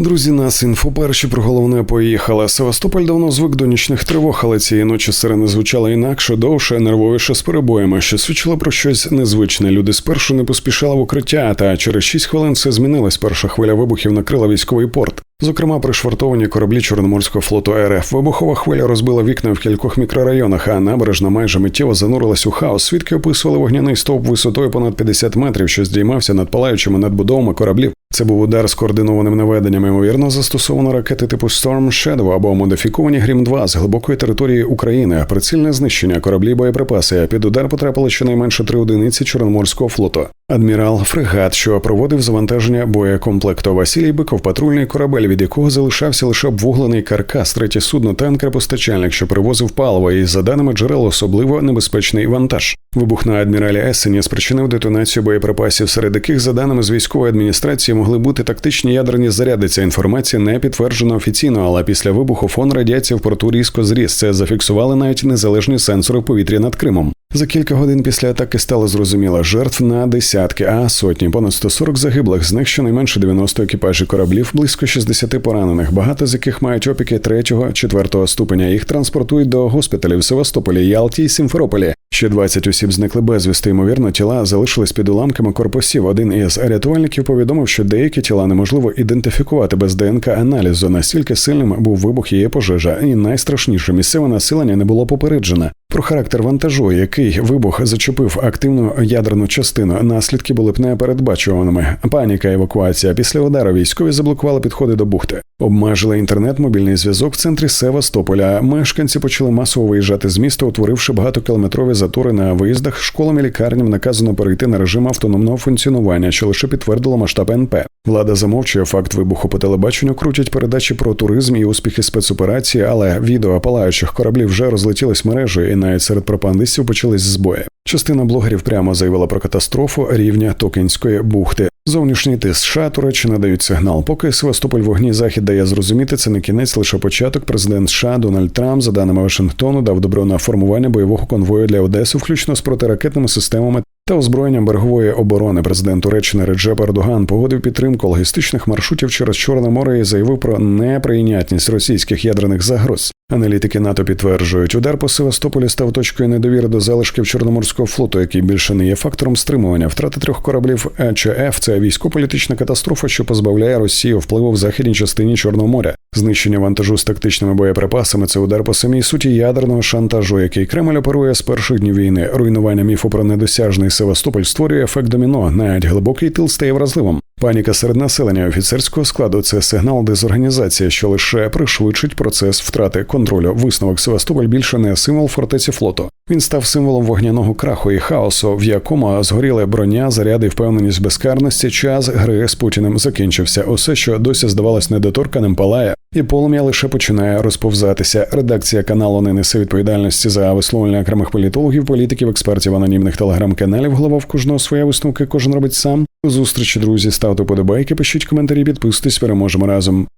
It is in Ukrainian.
Друзі, нас інфо перші про головне поїхали. Севастополь давно звик до нічних тривог, але цієї ночі сирени звучали інакше, довше, нервовіше з перебоями, що свідчило про щось незвичне. Люди спершу не поспішали в укриття, та через 6 хвилин все змінилось. Перша хвиля вибухів накрила військовий порт. Зокрема, пришвартовані кораблі Чорноморського флоту РФ. Вибухова хвиля розбила вікна в кількох мікрорайонах, а набережна майже миттєво занурилась у хаос. Свідки описували вогняний стовп висотою понад 50 метрів, що здіймався над палаючими надбудовами кораблів. Це був удар з координованим наведенням. Ймовірно, застосовано ракети типу Storm Shadow або модифіковані Грім 2 з глибокої території України. Прицільне знищення кораблі боєприпаси. Під удар потрапили щонайменше три одиниці Чорноморського флоту. Адмірал Фрегат, що проводив завантаження боєкомплекту Василій Биков, патрульний корабель, від якого залишався лише обвуглений каркас, третє судно танкер постачальник, що привозив паливо, і за даними джерел, особливо небезпечний вантаж. Вибух на адміралі Ессені спричинив детонацію боєприпасів, серед яких, за даними з військової адміністрації, могли бути тактичні ядерні заряди. Ця інформація не підтверджена офіційно, але після вибуху фон радіації в порту різко зріс. Це зафіксували навіть незалежні сенсори повітря над Кримом. За кілька годин після атаки стало зрозуміло жертв на десятки, а сотні, понад 140 загиблих, з них щонайменше 90 екіпажів кораблів, близько 60 поранених, багато з яких мають опіки 3-4 ступеня. Їх транспортують до госпіталів в Севастополі, Ялті і Сімферополі. Ще 20 осіб зникли безвісти. Ймовірно, тіла залишились під уламками корпусів. Один із рятувальників повідомив, що деякі тіла неможливо ідентифікувати без ДНК аналізу. Настільки сильним був вибух її пожежа, і найстрашніше місцеве населення не було попереджене. Про характер вантажу, який вибух зачепив активну ядерну частину, наслідки були б непередбачуваними. Паніка, евакуація після удару військові заблокували підходи до бухти, обмежили інтернет, мобільний зв'язок в центрі Севастополя. Мешканці почали масово виїжджати з міста, утворивши багатокілометрові затори на виїздах. Школам і лікарням наказано перейти на режим автономного функціонування, що лише підтвердило масштаб НП. Влада замовчує факт вибуху по телебаченню, крутять передачі про туризм і успіхи спецоперації, але відео палаючих кораблів вже розлетілись мережею, і навіть серед пропагандистів почались збої. Частина блогерів прямо заявила про катастрофу рівня Токінської бухти. Зовнішній тиск США Туреччина дають сигнал. Поки Севастополь вогні захід дає зрозуміти, це не кінець лише початок. Президент США Дональд Трамп, за даними Вашингтону, дав добро на формування бойового конвою для Одеси, включно з протиракетними системами та озброєнням берегової оборони. Президент Туреччини Реджеп Ердоган погодив підтримку логістичних маршрутів через Чорне море і заявив про неприйнятність російських ядерних загроз. Аналітики НАТО підтверджують, удар по Севастополі став точкою недовіри до залишків Чорноморського флоту, який більше не є фактором стримування. Втрата трьох кораблів ЕЧФ – це військово-політична катастрофа, що позбавляє Росію впливу в західній частині Чорного моря. Знищення вантажу з тактичними боєприпасами це удар по самій суті ядерного шантажу, який Кремль оперує з перших днів війни. Руйнування міфу про недосяжний Севастополь створює ефект доміно. Навіть глибокий тил стає вразливим. Паніка серед населення офіцерського складу це сигнал дезорганізації, що лише пришвидшить процес втрати контролю. Висновок Севастополь більше не символ фортеці флоту. Він став символом вогняного краху і хаосу, в якому згоріли броня, заряди, впевненість безкарності. Час гри з Путіним закінчився. Усе, що досі здавалось недоторканим, палає, і полум'я лише починає розповзатися. Редакція каналу не несе відповідальності за висловлення окремих політологів, політиків, експертів, анонімних телеграм-каналів. Голова в кожного своя висновки кожен робить сам. Зустрічі, друзі, ставте подобайки, пишіть коментарі, підписуйтесь, переможемо разом.